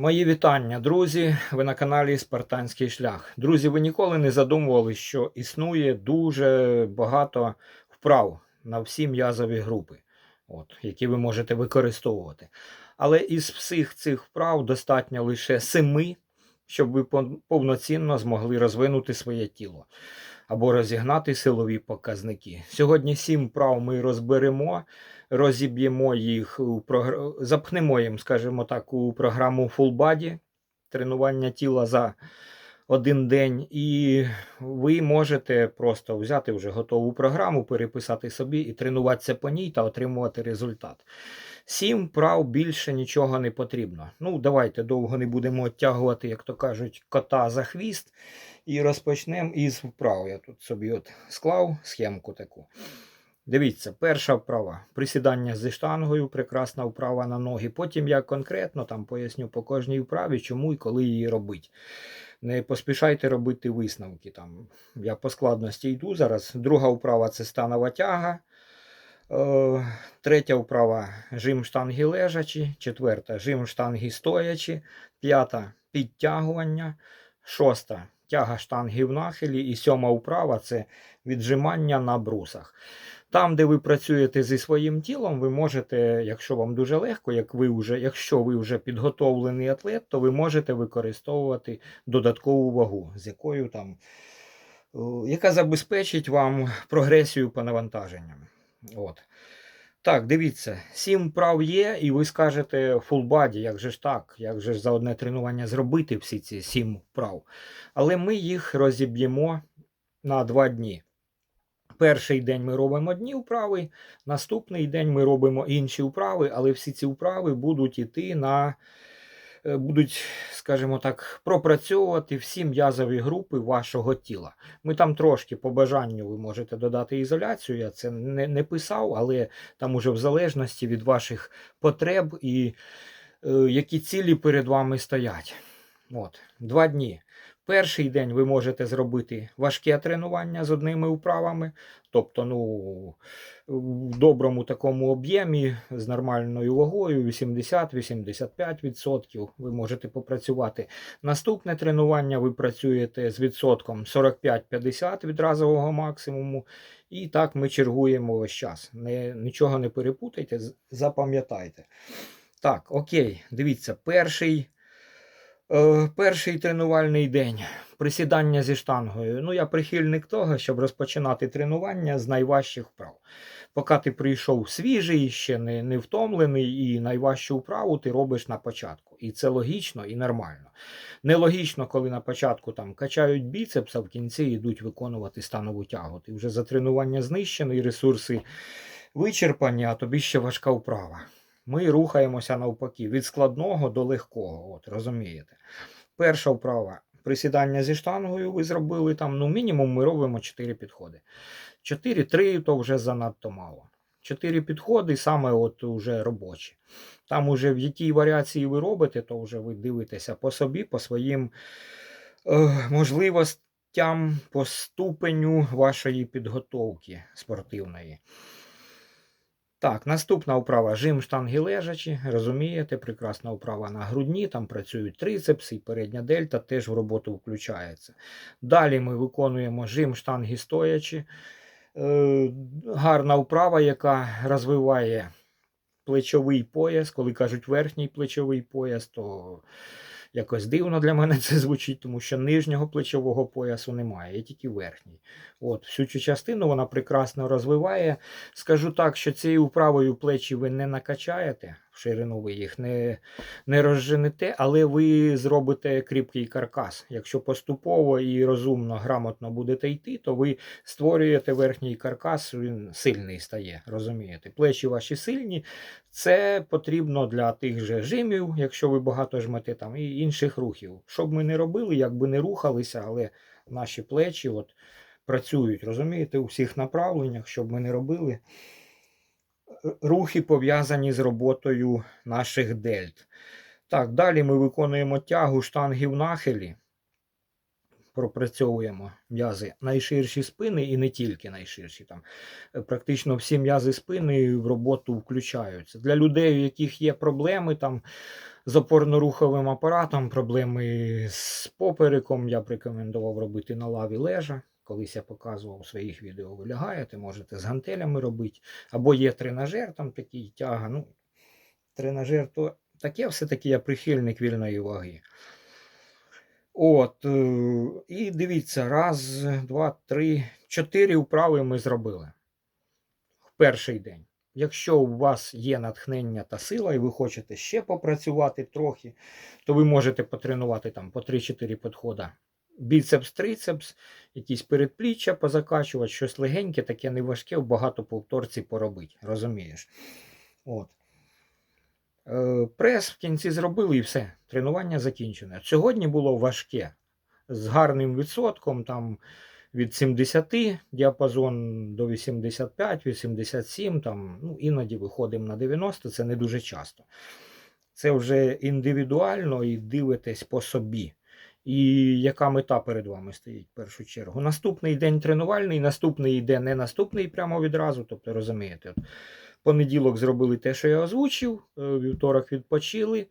Мої вітання, друзі. Ви на каналі Спартанський шлях. Друзі, ви ніколи не задумували, що існує дуже багато вправ на всі м'язові групи, от, які ви можете використовувати. Але із всіх цих вправ достатньо лише семи, щоб ви повноцінно змогли розвинути своє тіло або розігнати силові показники. Сьогодні сім вправ ми розберемо розіб'ємо їх у прогр... запхнемо їм, скажімо так, у програму Full Body тренування тіла за один день, і ви можете просто взяти вже готову програму, переписати собі і тренуватися по ній та отримувати результат. Сім вправ більше нічого не потрібно. Ну, давайте довго не будемо оттягувати, як то кажуть, кота за хвіст. І розпочнемо із вправ. Я тут собі от склав схемку таку. Дивіться, перша вправа. Присідання зі штангою, прекрасна вправа на ноги. Потім я конкретно там поясню по кожній вправі, чому і коли її робити. Не поспішайте робити висновки. Там. Я по складності йду зараз. Друга вправа це станова тяга. Е, третя вправа жим штанги лежачі. Четверта жим штанги стоячі. П'ята підтягування. Шоста тяга штанги в нахилі. І сьома вправа це віджимання на брусах. Там, де ви працюєте зі своїм тілом, ви можете, якщо вам дуже легко, як ви вже, якщо ви вже підготовлений атлет, то ви можете використовувати додаткову вагу, з якою там, яка забезпечить вам прогресію по навантаженням. От. Так, дивіться, сім вправ є, і ви скажете full body, як же ж так, як же ж за одне тренування зробити всі ці сім вправ. Але ми їх розіб'ємо на два дні. Перший день ми робимо одні вправи, наступний день ми робимо інші вправи, але всі ці вправи будуть іти на, будуть, скажімо так, пропрацьовувати всі м'язові групи вашого тіла. Ми там трошки по бажанню ви можете додати ізоляцію. Я це не, не писав, але там уже в залежності від ваших потреб і е, які цілі перед вами стоять. От, два дні. Перший день ви можете зробити важке тренування з одними вправами, тобто, ну, в доброму такому об'ємі з нормальною вагою 80-85% ви можете попрацювати. Наступне тренування ви працюєте з відсотком 45-50 від разового максимуму. І так ми чергуємо весь час. Не, нічого не перепутайте, запам'ятайте. Так, окей, дивіться, перший. Е, перший тренувальний день. Присідання зі штангою. Ну, я прихильник того, щоб розпочинати тренування з найважчих вправ. Поки ти прийшов свіжий, ще не, не втомлений, і найважчу вправу ти робиш на початку. І це логічно і нормально. Нелогічно, коли на початку там качають біцепс, а в кінці йдуть виконувати станову тягу. Ти вже за тренування знищений, ресурси вичерпані, а тобі ще важка вправа. Ми рухаємося навпаки від складного до легкого. От, розумієте? Перша вправа. Присідання зі штангою ви зробили там, ну, мінімум ми робимо 4 підходи. 4-3 то вже занадто мало. 4 підходи саме от уже робочі. Там уже в якій варіації ви робите, то вже ви дивитеся по собі, по своїм е, можливостям, по ступеню вашої підготовки спортивної. Так, наступна вправа жим штанги лежачі. Розумієте, прекрасна вправа на грудні, там працюють трицепси і передня дельта теж в роботу включається. Далі ми виконуємо жим штанги стоячі. Е, гарна вправа, яка розвиває плечовий пояс. Коли кажуть верхній плечовий пояс, то якось дивно для мене це звучить, тому що нижнього плечового поясу немає, є тільки верхній. От, всю цю частину вона прекрасно розвиває. Скажу так, що цією вправою плечі ви не накачаєте, ширину ви їх не, не розженете, але ви зробите кріпкий каркас. Якщо поступово і розумно, грамотно будете йти, то ви створюєте верхній каркас, він сильний стає. Розумієте? Плечі ваші сильні. Це потрібно для тих же жимів, якщо ви багато жмете там, і інших рухів. Що б ми не робили, як би не рухалися, але наші плечі от, працюють, розумієте, у всіх направленнях, що б ми не робили. Рухи пов'язані з роботою наших дельт. Так, далі ми виконуємо тягу штанги в нахилі. Пропрацьовуємо м'язи найширші спини і не тільки найширші. Там е, практично всі м'язи спини в роботу включаються. Для людей, у яких є проблеми там з опорно-руховим апаратом, проблеми з попереком. Я б рекомендував робити на лаві лежа. Колись я показував у своїх відео, ви лягаєте, можете з гантелями робити. Або є тренажер, там такий тяга. Ну, тренажер то таке, все-таки я прихильник вільної ваги. От, е, і дивіться, раз, два, три, чотири вправи ми зробили в перший день. Якщо у вас є натхнення та сила, і ви хочете ще попрацювати трохи, то ви можете потренувати там по 3-4 підходи. Біцепс, трицепс, якісь передпліччя позакачувати, щось легеньке, таке неважке, в багато повторці поробити. Розумієш? От. Е, Прес в кінці зробили і все. Тренування закінчене. Сьогодні було важке. З гарним відсотком, там від 70 діапазон до 85, 87, там, ну, іноді виходимо на 90, це не дуже часто. Це вже індивідуально і дивитесь по собі. І яка мета перед вами стоїть в першу чергу? Наступний день тренувальний, наступний йде не наступний прямо відразу. Тобто, розумієте, от, понеділок зробили те, що я озвучив, е, вівторок відпочили.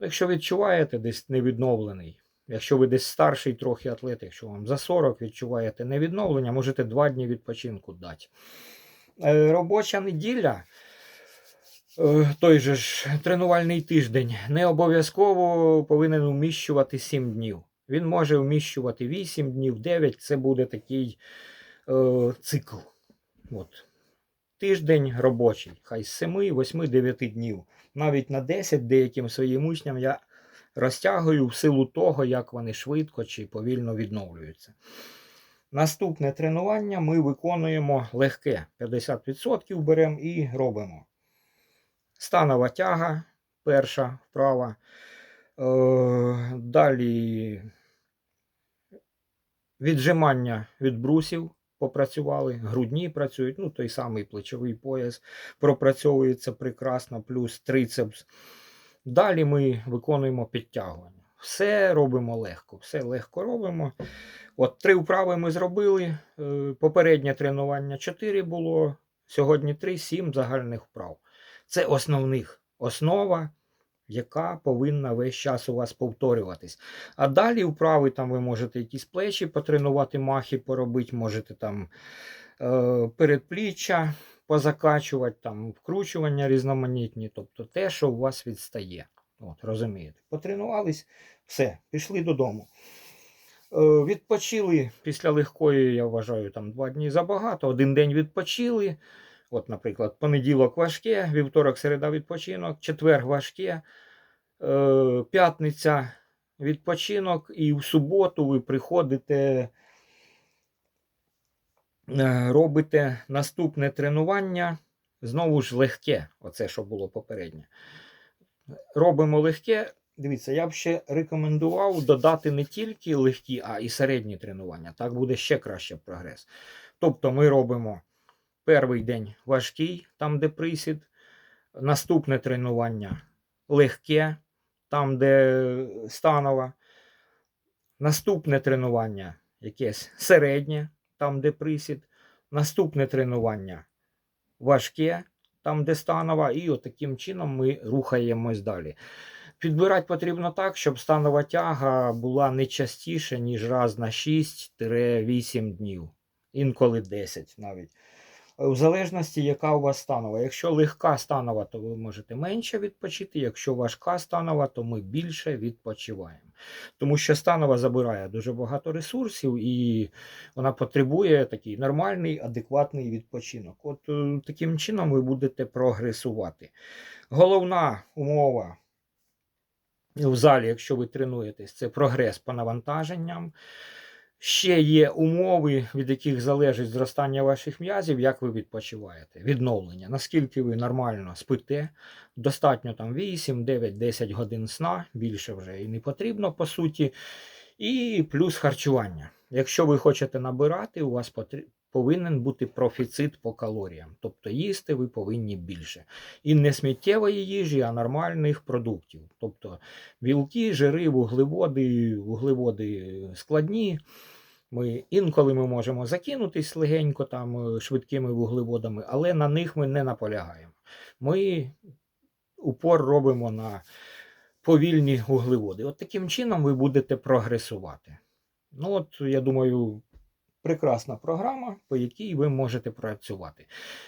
Якщо відчуваєте десь невідновлений, якщо ви десь старший трохи атлет, якщо вам за 40 відчуваєте невідновлення, можете два дні відпочинку дати. Е, Робоча неділя, той же ж тренувальний тиждень, не обов'язково повинен вміщувати 7 днів. Він може вміщувати 8 днів, 9, це буде такий е, цикл. От. Тиждень робочий, хай з 7, 8, 9 днів. Навіть на 10 деяким своїм учням я розтягую в силу того, як вони швидко чи повільно відновлюються. Наступне тренування ми виконуємо легке. 50% беремо і робимо. Станова тяга, перша вправа. Е, далі віджимання від брусів попрацювали, грудні працюють, ну той самий плечовий пояс пропрацьовується прекрасно, плюс трицепс. Далі ми виконуємо підтягування. Все робимо легко, все легко робимо. От три вправи ми зробили. Е, Попереднє тренування 4 було, сьогодні 3, 7 загальних вправ. Це основних основа, яка повинна весь час у вас повторюватись. А далі вправи там ви можете якісь плечі потренувати, махи поробити, можете там е, передпліччя позакачувати, там вкручування різноманітні, тобто те, що у вас відстає. От, розумієте? Потренувались, все, пішли додому. Е, відпочили після легкої, я вважаю, там два дні забагато. Один день відпочили. От, наприклад, понеділок важке, вівторок, середа відпочинок, четвер важке, е, п'ятниця відпочинок, і в суботу ви приходите, е, робите наступне тренування. Знову ж легке, оце, що було попереднє. Робимо легке. Дивіться, я б ще рекомендував додати не тільки легкі, а і середні тренування. Так буде ще краще прогрес. Тобто ми робимо перший день важкий, там, де присід, наступне тренування легке, там, де станова. Наступне тренування якесь середнє, там, де присід. Наступне тренування важке, там, де станова, і от таким чином ми рухаємось далі. Підбирати потрібно так, щоб станова тяга була не частіше, ніж раз на 6-8 днів, інколи 10 навіть. В залежності, яка у вас станова. Якщо легка станова, то ви можете менше відпочити. Якщо важка станова, то ми більше відпочиваємо. Тому що станова забирає дуже багато ресурсів і вона потребує такий нормальний, адекватний відпочинок. От е, таким чином ви будете прогресувати. Головна умова в залі, якщо ви тренуєтесь, це прогрес по навантаженням. Ще є умови, від яких залежить зростання ваших м'язів, як ви відпочиваєте, відновлення. Наскільки ви нормально спите, достатньо там 8, 9, 10 годин сна, більше вже і не потрібно, по суті. І плюс харчування. Якщо ви хочете набирати, у вас повинен бути профіцит по калоріям. Тобто їсти ви повинні більше. І не сміттєвої їжі, а нормальних продуктів. Тобто білки, жири, вуглеводи, вуглеводи складні. Ми інколи ми можемо закинутись легенько там е, швидкими вуглеводами, але на них ми не наполягаємо. Ми упор робимо на повільні вуглеводи. От таким чином ви будете прогресувати. Ну, от, я думаю, прекрасна програма, по якій ви можете працювати.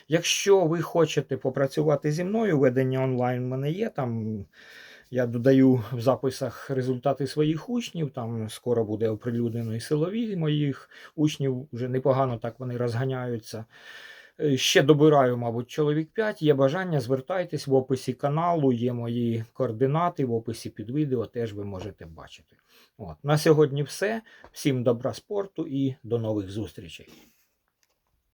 Якщо ви хочете попрацювати зі мною, ведення онлайн в мене є. Там я додаю в записах результати своїх учнів. Там скоро буде оприлюднено і силові моїх учнів. Вже непогано так вони розганяються. Е, Ще добираю, мабуть, чоловік 5. Є бажання, звертайтесь в описі каналу, є мої координати, в описі під відео теж ви можете бачити. От. На сьогодні все. Всім добра спорту і до нових зустрічей.